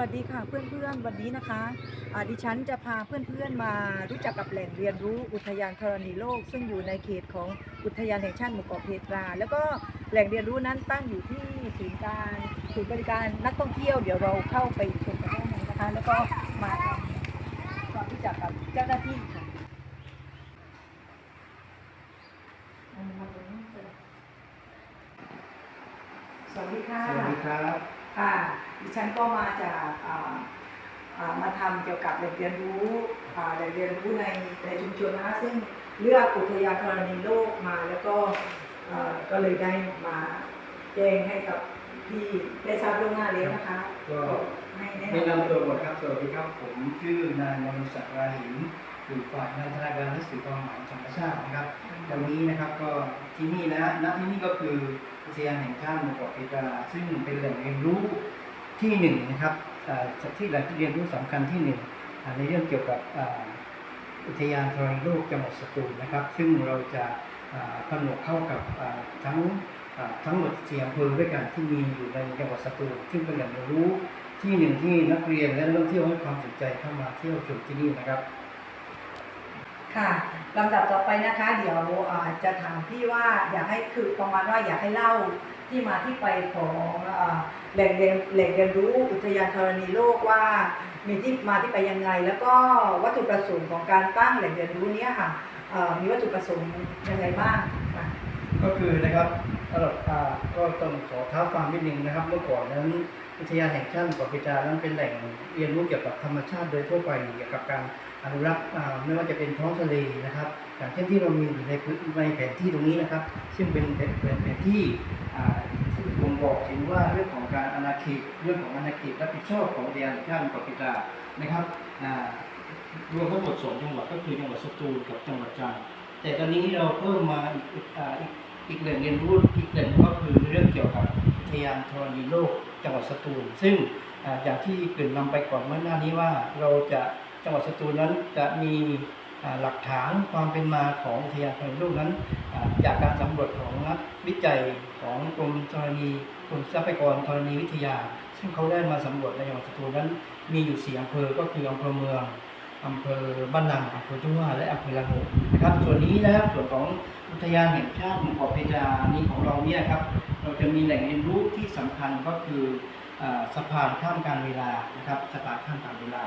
สวัสดีค่ะเพื่อนๆวันนี้นะคะดิฉันจะพาเพื่อนๆมารู้จักกับแหล่งเรียนรู้อุทยานธรณีโลก ซึ่งอยู่ในเขตของอุทยานแห่งชาติหมู่เกาะเพตรา แล้วก็แหล่งเรียนรู้นั้นตั้งอยู่ที่ศูนย์การศูนย์บริการนักท่องเที่ยวเดี๋ยวเราเข้าไปชมกันได้เลยนะคะ แล้วก็มาทำความรู้จักกับเจ้าหน้าที่ค่ะสวัสดีค่ะสวัสดีครับ ค่ะดิฉันก็มาจากอ่าอ่ามาทำเกี่ยวกับแหล่งเรียนรู้อ่าแหล่งเรียนรู้ในในชุมชนนะคะซึ่งเลือกอุทยานธรณีโลกมาแล้วก็เอ่อก็เลยได้มาแจ้งให้กับพี่ได้ทราบล่วงหน้าแล้วนะคะก็ให้แนะแนะนำนำตัวก่อนครับสวัสดีครับผมชื่อนายมนุศักดิ์ราหิน อยู่ฝ่ายนันทนาการและสื่อความหมายธรรมชาตินะครับวันนี้นะครับก็ที่นี่นะณที่นี่ก็คืออุทยานแห่งชาติหมู่เกาะเพตราซึ่งเป็นแหล่งเรียนรู้ที่หนึ่งนะครับอ่าที่แหล่งที่เรียนรู้สำคัญที่หนึ่งในเรื่องเกี่ยวกับอุทยานธรณีโลกจังหวัดสตูลนะครับ ซึ่งเราจะผนวกเข้ากับทั้งทั้งหมดสี่อำเภอด้วยกันที่มีอยู่ในจังหวัดสตูลซึ่งเป็นแหล่งเรียนรู้ที่หนึ่งที่นักเรียนและนักท่องเที่ยวให้ความสนใจเข้ามาเที่ยวชมที่นี่นะครับ ค่ะลำดับต่อไปนะคะ เดี๋ยวอาจะถามพี่ว่าอยากให้คือประมาณว่าอยากให้เล่าที่มาที่ไปของอแหล่งเรียนแหล่งเรียนรู้อุทยานธรณีโลกว่ามีที่มาที่ไปยังไง แล้วก็วัตถุประสงค์ของการตั้งแหล่งเรียนรู้นี้ค่ะมีวัตถุประสงค์ยังไงบ้างก็คือนะครับสำหรับอ่าก็ต้องขอท้าความนิดนึงนะครับ เมื่อก่อนนั้นอุทยานแห่งชาติเกาะพตรานั้นเป็นแหล่งเรียนรู้เกี่ยวกับธรรมชาติโดยทั่วไปเกี่ยวกับการ อนุรักษ์ไม่ว่าจะเป็นท้องทะเลนะครับอย่างเช่นที่เรามีอยู่ในพื้นในแผนที่ตรงนี้นะครับ ซึ่งเป็นแผนแผนที่ที่ผมบอกถึงว่าเรื่องของการอาณาเขตเรื่องของอาณาเขตรับผิดชอบของอุทยนแห่งชาติเกาะเพตานะครับรวมทั้งหมดสองจังหวัดก็คือจังหวัดสตูลกับจังหวัดตรังแต่ตอนนี้เราเพิ่มมาอีกอีกแหล่งเรียนรู้อีกแหล่งก็คือเรื่องเกี่ยวกับอุทยานธรณีโลกจังหวัดสตูล ซึ่งอย่างที่เกรินนำไปก่อนเมื่อหน้านี้ว่าเราจะ จังหวัดสตูลนั้นจะมีหลักฐานความเป็นมาของอุทยานธรณีโลกนั้น จากการสำรวจของนักวิจัยของกรมธรณีกรมทรัพยากรธรณีวิทยา ซึ่งเขาได้มาสำรวจในจังหวัดสตูลนั้น มีอยู่สี่อำเภอก็คืออำเภอเมืองอำเภอบ้านนาอำเภอทุ่งว่าและอำเภอละโงนะครับ ส่วนนี้นะครับส่วนของอุทยานแห่งชาติหมู่เกาะเพตรานี้ของเราเนี่ยครับเราจะมีแหล่งเรียนรู้ที่สำคัญก็คือ สะพานข้ามการเวลานะครับสะพานข้ามการเวลา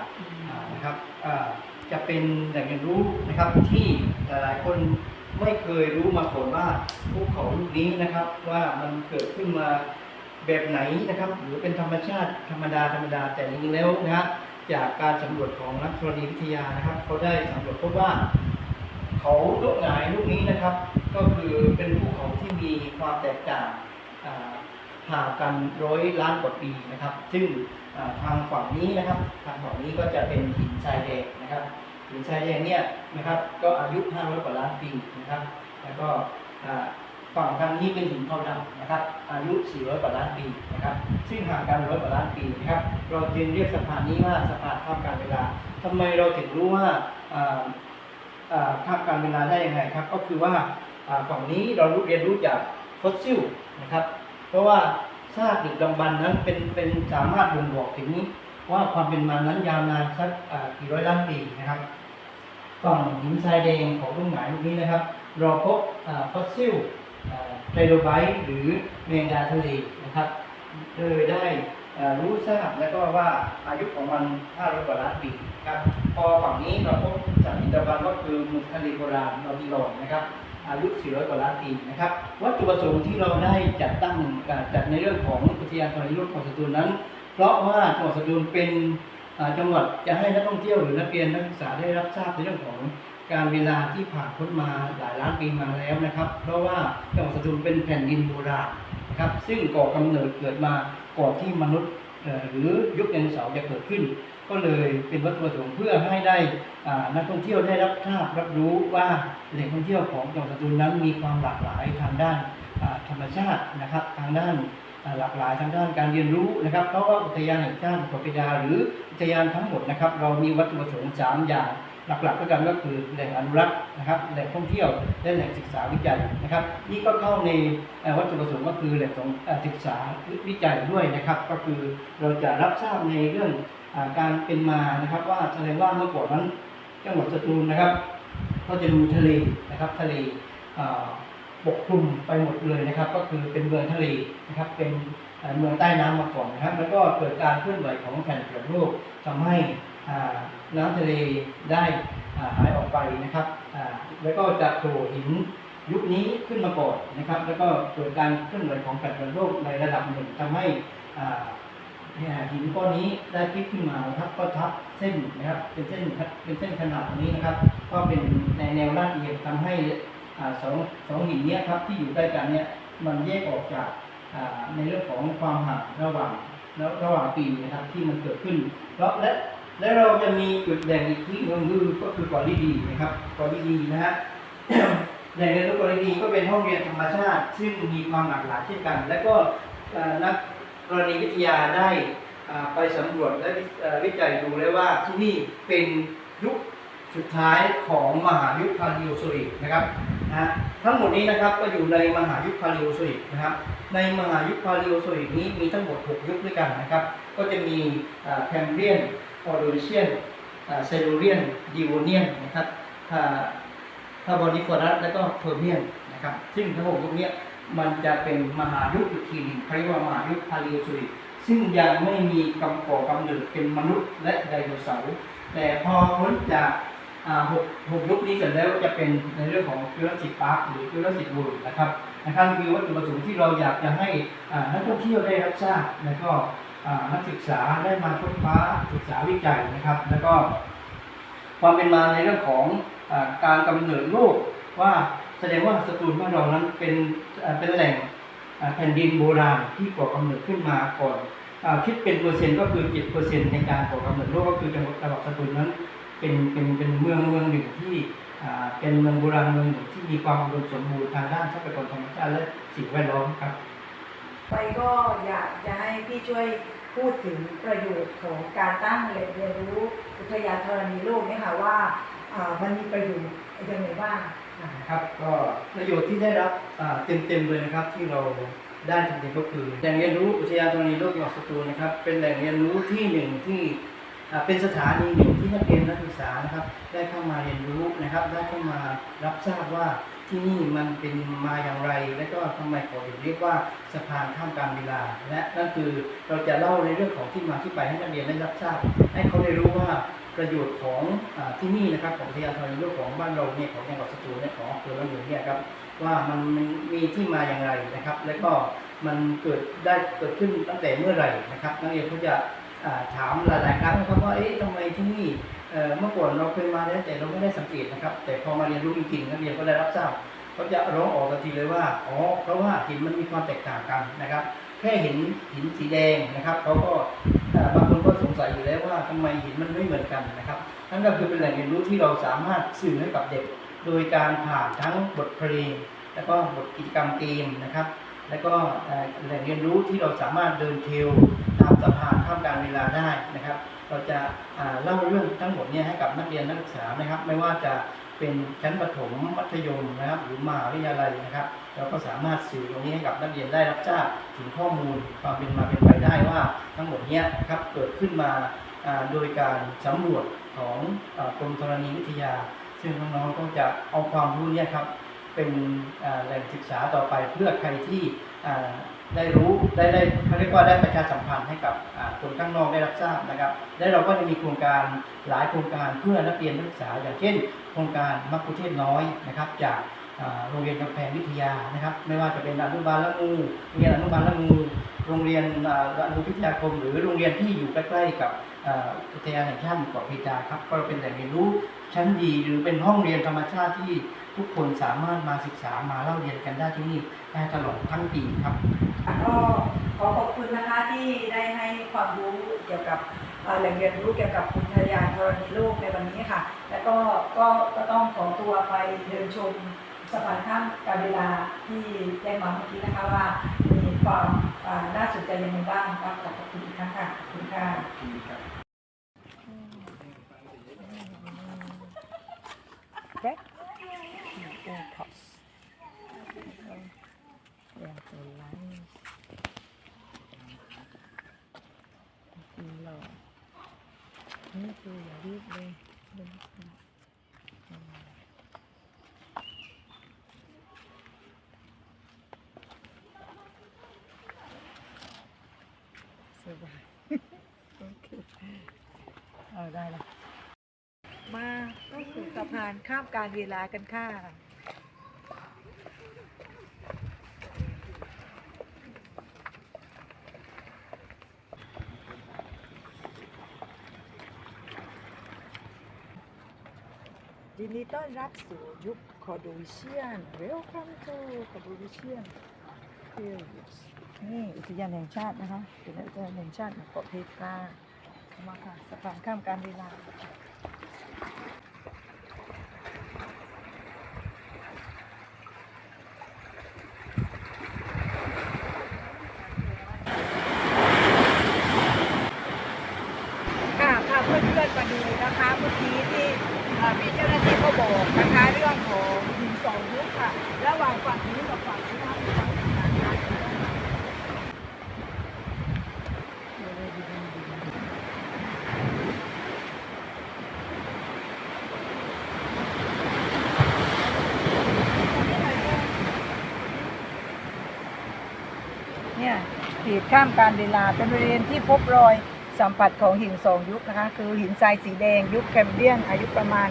อ่านะครับอ่าจะเป็นแหล่งเรียนรู้นะครับที่หลายๆคนไม่เคยรู้มาก่อนว่าภูเขาลูกนี้นะครับว่ามันเกิดขึ้นมาแบบไหนนะครับ หรือเป็นธรรมชาติธรรมดาธรรมดาแต่จริงๆแล้วนะฮะจากการสำรวจของนักธรณีวิทยานะครับเขาได้สำรวจพบว่า เขาลูกหงายลูกนี้นะครับ ก็คือเป็นภูเขาที่มีความแตกต่างอ่า ห่างกันร้อยล้านกว่าปีนะครับ ซึ่งทางฝั่งนี้นะครับ ทางฝั่งนี้ก็จะเป็นหินทรายแดงนะครับหินทรายแดงเนี่ยนะครับ ก็อายุ 500 กว่าล้านปีนะครับ แล้วก็ฝั่งทางนี้เป็นหินเทาดำนะครับ อายุ 400 กว่าล้านปีนะครับ ซึ่งห่างกันร้อยกว่าล้านปีนะครับ เราจึงเรียกสะพานนี้ว่าสะพานข้ามการเวลาทำไมเราถึงรู้ว่าข้ามการเวลาได้ยังไงครับ ก็คือว่าอ่าฝั่งนี้เรารู้เรียนรู้จากฟอสซิลนะครับ เพราะว่าซากดึกดำบรรนั้นเป็นเป็นสามารถบ่งบอกถึงว่าความเป็นมานั้นยาวนานสักกี่ร้อยล้านปีนะครับฝั่งหินทรายแดงของลูกหงายลูกนี้นะครับเราพบฟอสซิลไทโลไบต์หรือแมงดาทะเลนะครับโดยได้รู้ทราบแล้วก็ว่าอายุของมัน500กว่าล้านปีครับพอฝั่งนี้เราพบสัตว์อินทรีก็คือมึกทะเลโบราณนอติลอนนะครับ อายุ 400 กว่าล้านปีนะครับ วัตถุประสงค์ที่เราได้จัดตั้งจัดในเรื่องของอุทยานธรณีโลกของสตูลนั้น เพราะว่าจังหวัดสตูลเป็นจังหวัดจะให้นักท่องเที่ยวหรือนักเรียนนักศึกษาได้รับทราบในเรื่องของการเวลาที่ผ่านพ้นมาหลายล้านปีมาแล้วนะครับ เพราะว่าจังหวัดสตูลเป็นแผ่นดินโบราณนะครับซึ่งก่อกำเนิดเกิดมาก่อนที่มนุษย์หรือยุคไดโนเสาร์จะเกิดขึ้น ก็เลยเป็นวัตถุประสงค์เพื่อให้ได้นักท่องเที่ยวได้รับทราบรับรู้ว่าแหล่งท่องเที่ยวของจังหวัดสตูลนั้นมีความหลากหลายทางด้านธรรมชาตินะครับทางด้านหลากหลายทางด้านการเรียนรู้นะครับเพราะว่าอุทยานแห่งชาติปกาะเพดาหรืออุทยานทั้งหมดนะครับ เรามีวัตถุประสงค์สามอย่าง หลักๆด้วยกันก็คือแหล่งอนุรักษ์นะครับแหล่งท่องเที่ยวและแหล่งศึกษาวิจัยนะครับนี่ก็เข้าในวัตถุประสงค์ก็คือแหล่งของศึกษาวิจัยด้วยนะครับ ก็คือเราจะรับทราบในเรื่องอการเป็นมานะครับว่าแสดงว่าเมื่อก่อนนั้นจังหวัดสตูลนะครับ ก็จะมีทะเลนะครับทะเลปกคลุมไปหมดเลยนะครับ ก็คือเป็นเมืองทะเลนะครับเป็นเอ่อเมืองใต้น้ำมาก่อนนะครับ แล้วก็เกิดการเคลื่อนไหวของแผ่นเปลือกโลกทำให้อ่า น้ำทะเลได้หายออกไปนะครับ แล้วก็จะโผล่หินยุคนี้ขึ้นมาก่อนนะครับ แล้วก็เกิดการเคลื่อนไหวของแผ่นเปลือกโลกในระดับหนึ่งทำให้หินก้อนนี้ได้พลิกขึ้นมาครับก็ทับเส้นนะครับเป็นเส้นเป็นเส้นขนาดนี้นะครับ ก็เป็นในแนวลาดเอียงทำให้อสองสองหินเนี้ยครับที่อยู่ใกล้กันเนี่ยมันแยกออกจากในเรื่องของความห่างระหว่างระหว่างปีนะครับที่มันเกิดขึ้นแล้วและ และเราจะมีจุดแดงอีกที่หนึงก็คือเกาะลิดีนะครับเกาะลิดีนะฮะแหล่งเรียนรู้เกาะลิดีก็เป็นห้องเรียนธรรมชาติ ซึ่งมีความหลากหลายเช่นกัน และก็นักกรณีวิทยาได้ไปสำรวจและวิจัยดูแล้วว่าที่นี่เป็นยุคสุดท้ายของมหายุคพาลิโอโซลิกนะครับนะฮะทั้งหมดนี้นะครับก็อยู่ในมหายุคพาลิโอโซลิกนะครับ ในมหายุคพาลิโอโซลิกนี้มีทั้งหมด 6 ยุคด้วยกันนะครับ ก็จะมีแคมเบรียน ออโดเชียนเซลูเรียนดิวเนียนนะครับคาร์บอนิฟอรัสและก็เพอร์เมียนนะครับ ซึ่งทั้งหกยุคเนี้มันจะเป็นมหายุคอีกทีหนึงเรียกว่ามหายุคพาเลโอซลิกซึ่งยังไม่มีกำก่อกำเนิดเป็นมนุษย์และไดโนเสาร์ แต่พอพ้นจากหกหกยุคนี้เสร็จแล้วจะเป็นในเรื่องของจูราสสิกพาร์คหรือจูราสสิกเวิลด์นะครับนะครับคือวัตถุประสงค์ที่เราอยากจะให้นักท่องเที่ยวได้รับทราบแล้วก็ นักศึกษาได้มาค้นคว้าศึกษาวิจัยนะครับ แล้วก็ความเป็นมาในเรื่องของอการกำเนิดโลกว่าแสดงว่าสตูลบ้านเรานั้นเป็นเป็นแหล่งแผ่นดินโบราณที่ก่อกำเนิดขึ้นมาก่อนอคิดเป็นเปอร์เซ็นต์ก็คือ7เปอร์เซ็นต์ในการก่อกำเนิดโลกก็คือจังหวัดจังหวัดสตูลนั้นเป็นเป็นเป็นเมืองเมืองหนึ่งที่เป็นเมืองโบราณเมืองหนึ่งที่มีความอุดมสมบูรณ์ทางด้านทรัพยากรธรรมชาติและสิ่งแวดล้อมครับ ไปก็อยากจะให้พี่ช่วยพูดถึงประโยชน์ของการตั้งแหล่งเรียนรู้อุทยานธรณีโลกเนี่ยค่ะว่ามันมีประโยชน์ยังไงบ้างนะครับก็ประโยชน์ที่ได้รับเต็มๆเลยนะครับที่เราได้จริงๆก็คือแหล่งเรียนรู้อุทยานธรณีโลกจังหวัดสตูลนะครับ เป็นแหล่งเรียนรู้ที่หนึ่งที่เป็นสถานีหนึ่งที่นักเรียนนักศึกษานะครับ ได้เข้ามาเรียนรู้นะครับ ได้เข้ามารับทราบว่า ที่นี่มันเป็นมาอย่างไร และก็ทำไมเขาถึงเรียกว่าสะพานข้ามการเวลา และนั่นคือเราจะเล่าในเรื่องของที่มาที่ไปให้นักเรียนได้รับทราบ ให้เขาได้รู้ว่าประโยชน์ของอที่นี่นะครับของอุทยานธรณีโลกของบ้านเราเนี่ยของจังหวัดสตูลเนี่ยของอำเภอละหนึ่งเนี่ยครับว่ามันมีที่มาอย่างไรนะครับ และก็มันเกิดได้เกิดขึ้นตั้งแต่เมื่อไหร่นะครับนักเรียนเขาจะถามหลายๆครั้งนะครับว่าเอ๊ะทำไมที่นี่ เมื่อก่อนเราเคยมาแล้วแต่เราไม่ได้สังเกตนะครับ แต่พอมาเรียนรู้จริงๆนักเรียนก็ได้รับทราบเขาจะร้องออกทันทีเลยว่าอ๋อเพราะว่าหินมันมีความแตกต่างกันนะครับ แค่เห็นหินสีแดงนะครับเขาก็บางคนก็สงสัยอยู่แล้วว่าทำไมหินมันไม่เหมือนกันนะครับนั่นก็คือเป็นแหล่งเรียนรู้ที่เราสามารถสื่อให้กับเด็ก โดยการผ่านทั้งบทเพลง แล้วก็บทกิจกรรมเกมนะครับ แล้วก็แหล่งเรียนรู้ที่เราสามารถเดินเทล ตามสะพานข้ามการเวลาได้นะครับ เราจะาเล่าเรื่องทั้งหมดเนี้ให้กับนักเรียนนักศึกษานะครับ ไม่ว่าจะเป็นชั้นประถมมัธยมนะครับหรือมหาวิทยาลัยนะครับ เราก็สามารถสื่อตรงนี้ให้กับนักเรียนได้รับทราบถึงข้อมูลความเป็นมาเป็นไปได้ว่า ทั้งหมดเนี้ยครับเกิดขึ้นมาาโดยการสำรวจของกรมธรณีวิทยา ซึ่งน้องๆก็จะเอาความรู้นี้ครับเป็นแหล่งศึกษาต่อไปเพื่อใครที่ ได้รู้ได้ได้เขาเรียกว่าได้ประชาสัมพันธ์ให้กับคนข้างนอกได้รับทราบนะครับ และเราก็จะมีโครงการหลายโครงการเพื่อนักเรียนนักศึกษา อย่างเช่น โครงการมักคุเทศน้อยนะครับ จากโรงเรียนกำแพงวิทยานะครับ ไม่ว่าจะเป็นอนุบาลละงูโรงเรียนอนุบาลละงูโรงเรียนอนุพิทยาคม หรือโรงเรียนที่อยู่ใกล้ๆกับ อุทยานแห่งชาติหมู่เกาะพีจาครับ ก็เป็นแหล่งเรียนรู้ชั้นดีหรือเป็นห้องเรียนธรรมชาติที่ทุกคนสามารถมาศึกษามาเล่าเรียนกันได้ที่นี่ได้ตลอดทั้งปีครับก็ขอขอบคุณนะคะที่ได้ให้ความรู้เกี่ยวกับแหล่งเรียนรู้เกี่ยวกับอุทยานธรณีโลกในวันนี้ค่ะ แล้วก็ก็ก็ต้องขอตัวไปเดินชมสะพานข้ามกาเวลาที่แจ้งมาเมื่อกี้นะคะว่ามีความน่าสนใจยังไงบ้างครับขอบคุณอีกครั้งค่ะขอบคุณค่ะ bread and toast อยากจะไลฟ์กินหรอนี่คือ สู่สะพานข้ามการเวลากันค่ะยินดีต้อนรับสู่ยุคคอร์โดวิเชียน Welcome to คอร์โดวิเชียนนี่อุทยานแห่งชาตินะคะเป็นอุทยานแห่งชาติเกาะเพตราเข้ามาค่ะสะพานข้ามการเวลา ค่ะพาเพื่อนๆมาดูนะคะเมื่อกี้ที่เอ่อพี่เจ้าหน้าที่เขาบอกนะคะเรื่องของหินสองยุคค่ะ ระหว่างฝั่งนี้กับฝั่งนี้นะคะมีความต่างกันเนี่ย ขีดข้ามการเวลา เป็นบริเวณที่พบรอยสัมผัสของหินสองยุคนะคะ คือหินทรายสีแดงยุคแคมเบียน อายุประมาณ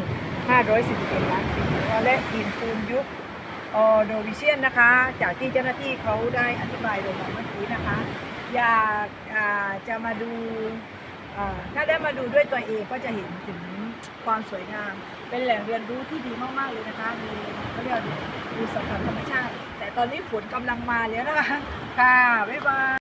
541ล้านปีและหินปูนยุคออโดวิเชียนนะคะ จากที่เจ้าหน้าที่เขาได้อธิบายลงมาเมื่อกี้นะคะ อยากจะมาดูถ้าได้มาดูด้วยตัวเองก็จะเห็นถึงความสวยงาม เป็นแหล่งเรียนรู้ที่ดีมาก ๆ เลยนะคะ มีเขาเรียกว่าดูสัมผัสธรรมชาติ แต่ตอนนี้ฝนกำลังมาแล้วนะคะ ค่ะ บ๊ายบาย